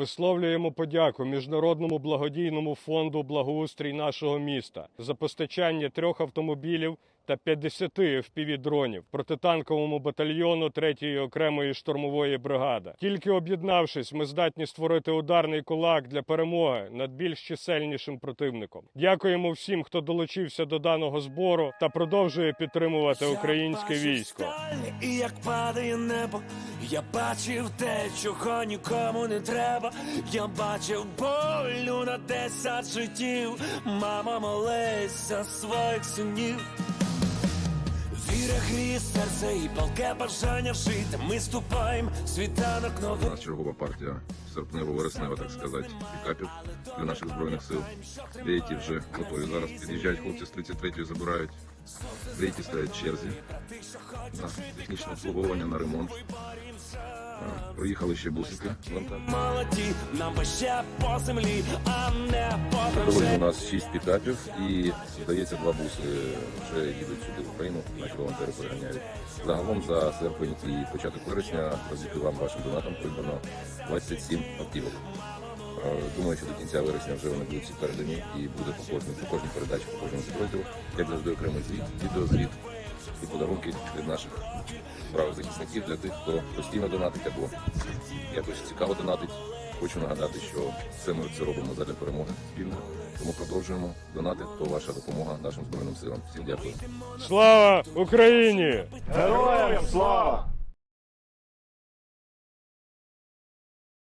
Висловлюємо подяку міжнародному благодійному фонду благоустрій нашого міста за постачання трьох автомобілів та 50 FPV-дронів протитанковому батальйону 3-ї окремої штурмової бригади. Тільки об'єднавшись, ми здатні створити ударний кулак для перемоги над більш чисельнішим противником. Дякуємо всім, хто долучився до даного збору та продовжує підтримувати українське військо. І як падає небо, я бачив те, чого нікому не треба. Я бачив болю на десять життів. Мама молись за своїх синів. Віра гріє серце і палке бажання жити. Ми ступаємо світанок світанок У нас чергова партія серпнево-вереснева, так сказати, пікапів для наших збройних сил. Деякі вже готові. Зараз під'їжджають хлопці з 33-ї, забирають. Деякі стоять черзі на технічне обслуговування, на ремонт. А, Проїхали ще бусики. Молоді, нам ще по землі, а не по Сьогодні у нас шість пікапів і, здається, два буси вже їдуть сюди в Україну, наші волонтери переганяють. Загалом за серпень і початок вересня завдяки вам вашим донатам придбано 27 автівок. Е, Думаю, що до кінця вересня вже вони будуть всі передані і буде по кожній, по кожній передачі, по кожному підрозділу, як завжди окремий звіт, відеозвіт і подарунки від наших правих захисників для тих, хто постійно донатить або якось цікаво донатить. Хочу нагадати, що все ми це робимо задля перемоги спільно. Тому продовжуємо донати, то ваша допомога нашим збройним силам. Всім дякую. Слава Україні! Героям слава!